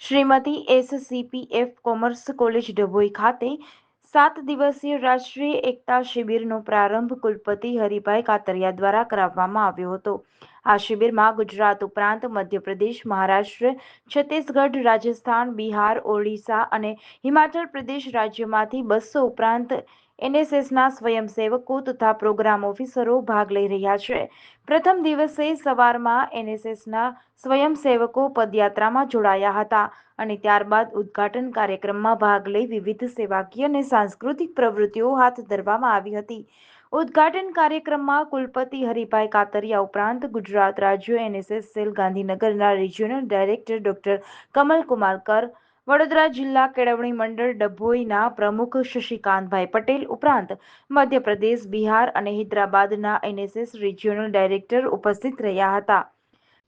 Shrimati SCPF commerce college Dabhoi ખાતે સાત દિવસીય રાષ્ટ્રીય એકતા શિબિરનો પ્રારંભ કુલપતિ હરિભાઈ કાતરિયા દ્વારા કરાવવામાં આવ્યો હતો. આ શિબિરમાં ગુજરાત ઉપરાંત મધ્યપ્રદેશ, મહારાષ્ટ્ર, છત્તીસગઢ, રાજસ્થાન, બિહાર, ઓડિશા અને હિમાચલ પ્રદેશ રાજ્યમાંથી બસો ઉપરાંત એનએસએસના સ્વયંસેવકો તથા પ્રોગ્રામ ઓફિસરો ભાગ લઈ રહ્યા છે. પ્રથમ દિવસે સવારમાં એનએસએસના સ્વયંસેવકો પદયાત્રામાં જોડાયા હતા અને ત્યારબાદ ઉદ્ઘાટન કાર્યક્રમમાં ભાગ લઈ વિવિધ સેવાકીય અને સાંસ્કૃતિક પ્રવૃત્તિઓ હાથ ધરવામાં આવી હતી. ઉદ્ઘાટન કાર્યક્રમમાં કુલપતિ હરિભાઈ કાતરિયા ઉપરાંત ગુજરાત રાજ્ય એનએસએસ, સેલ ગાંધીનગરના regional director doctor Kamal Kumarkar Vadodara જિલ્લા કેળવણી મંડળ ડભોઈના પ્રમુખ શશિકાંતભાઈ પટેલ ઉપરાંત મધ્યપ્રદેશ, બિહાર અને હૈદરાબાદના એનએસએસ રિજિયોનલ ડાયરેક્ટર ઉપસ્થિત રહ્યા હતા.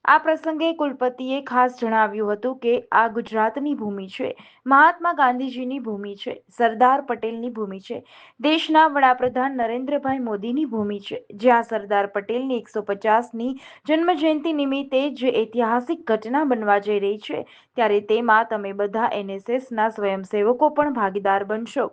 આ પ્રસંગે કુલપતિએ ખાસ જણાવ્યું હતું કે આ ગુજરાતની ભૂમિ છે, મહાત્મા ગાંધીજીની ભૂમિ છે, સરદાર પટેલની ભૂમિ છે, દેશના વડાપ્રધાન નરેન્દ્રભાઈ મોદીની ભૂમિ છે, જ્યાં સરદાર પટેલની એકસો પચાસની જન્મજયંતિ નિમિત્તે જે ઐતિહાસિક ઘટના બનવા જઈ રહી છે, ત્યારે તેમાં તમે બધા એનએસએસના સ્વયંસેવકો પણ ભાગીદાર બનશો.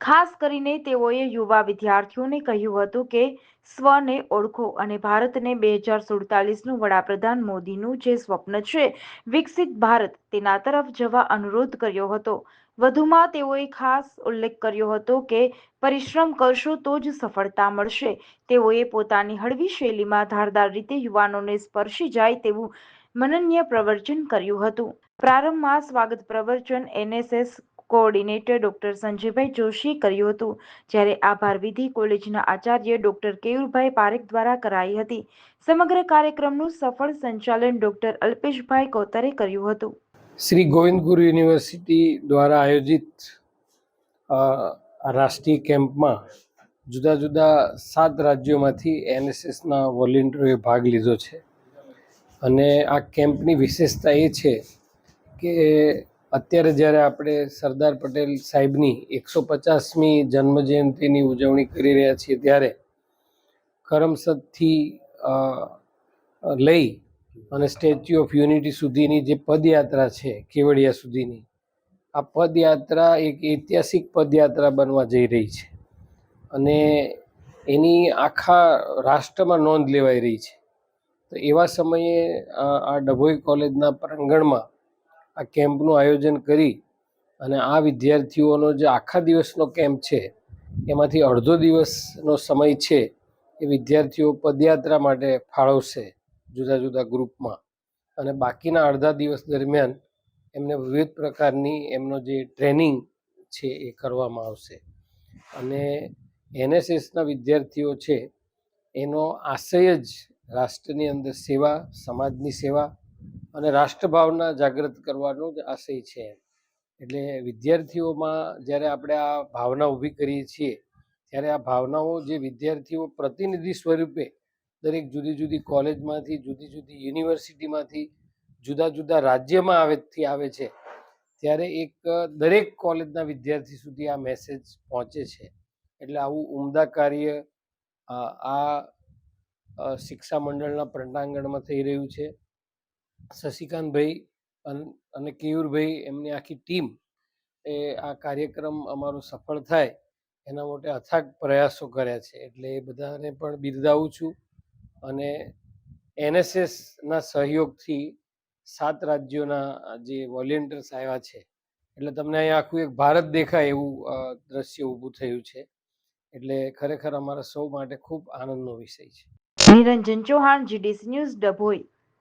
ખાસ કરીને તેઓએ યુવા વિદ્યાર્થીઓને કહ્યું હતું કે સ્વને ઓળખો અને ભારતને બે હજાર સુડતાલીસનું વડાપ્રધાન મોદીનું જે સ્વપ્ન છે, વિકસિત ભારત તેના તરફ જવા અનુરોધ કર્યો હતો. વધુમાં તેઓએ ખાસ ઉલ્લેખ કર્યો હતો કે પરિશ્રમ કરશો તો જ સફળતા મળશે. તેઓએ પોતાની હળવી શૈલીમાં ધારદાર રીતે યુવાનોને સ્પર્શી જાય તેવું મનન્ય પ્રવચન કર્યું હતું. પ્રારંભમાં સ્વાગત પ્રવચન, એનએસએસ કોઓર્ડિનેટર ડોક્ટર સંજયભાઈ જોશીએ કર્યું હતું. જ્યારે આભાર વિધિ કોલેજના આચાર્ય ડોક્ટર કેયુરભાઈ પારેખ દ્વારા કરાઈ હતી. સમગ્ર કાર્યક્રમનું સફળ સંચાલન ડોક્ટર અલ્પેશભાઈ કોતરે કર્યું હતું. શ્રી ગોવિંદ ગુરુ યુનિવર્સિટી દ્વારા આયોજિત રાષ્ટ્રીય કેમ્પમાં જુદા જુદા સાત રાજ્યોમાંથી એનએસએસના વોલેન્ટિયરોએ ભાગ લીધો છે. અને આ કેમ્પની વિશેષતા એ છે કે અત્યારે જ્યારે આપણે સરદાર પટેલ સાહેબની એકસો પચાસમી જન્મજયંતિની ઉજવણી કરી રહ્યા છીએ ત્યારે કરમસદથી લઈ અને સ્ટેચ્યુ ઓફ યુનિટી સુધીની જે પદયાત્રા છે, કેવડિયા સુધીની, આ પદયાત્રા એક ઐતિહાસિક પદયાત્રા બનવા જઈ રહી છે. અને એની આખા રાષ્ટ્રમાં નોંધ લેવાઈ રહી છે. તો એવા સમયે આ ડભોઈ કોલેજના પ્રાંગણમાં આ કેમ્પનું આયોજન કરી અને આ વિદ્યાર્થીઓનો જે આખા દિવસનો કેમ્પ છે, એમાંથી અડધો દિવસનો સમય છે, એ વિદ્યાર્થીઓ પદયાત્રા માટે ફાળવશે જુદા જુદા ગ્રુપમાં. અને બાકીના અડધા દિવસ દરમિયાન એમને વિવિધ પ્રકારની એમનો જે ટ્રેનિંગ છે એ કરવામાં આવશે. અને એનએસએસના વિદ્યાર્થીઓ છે, એનો આશય જ રાષ્ટ્રની અંદર સેવા, સમાજની સેવા અને રાષ્ટ્રભાવના જાગૃત કરવાનો જ આશય છે. એટલે વિદ્યાર્થીઓમાં જ્યારે આપણે આ ભાવના ઊભી કરીએ છીએ, ત્યારે આ ભાવનાઓ જે વિદ્યાર્થીઓ પ્રતિનિધિ સ્વરૂપે દરેક જુદી જુદી કોલેજમાંથી, જુદી જુદી યુનિવર્સિટીમાંથી, જુદા જુદા રાજ્યમાં આવેથી આવે છે, ત્યારે એક દરેક કોલેજના વિદ્યાર્થી સુધી આ મેસેજ પહોંચે છે. એટલે આવું ઉમદા કાર્ય, આ શિક્ષા મંડળના પ્રંટાંગણમાં થઈ રહ્યું છે. શશિકાંતભાઈ અન- અને કેયુરભાઈ એમની આખી ટીમ એ આ કાર્યક્રમ અમારો સફળ થાય એના માટે અથાગ પ્રયાસો કર્યા છે. એટલે એ બધાને પણ બિરદાવું છું અને એનએસએસના સહયોગથી સાત રાજ્યોના જે વોલેન્ટિયર્સ આવ્યા છે. એટલે તમને અહીંયા આખું એક ભારત દેખાય એવું દ્રશ્ય ઊભું થયું છે. એટલે ખરેખર અમારા સૌ માટે ખૂબ આનંદનો વિષય છે. Niranjan Chauhan GDC news Dabhoi.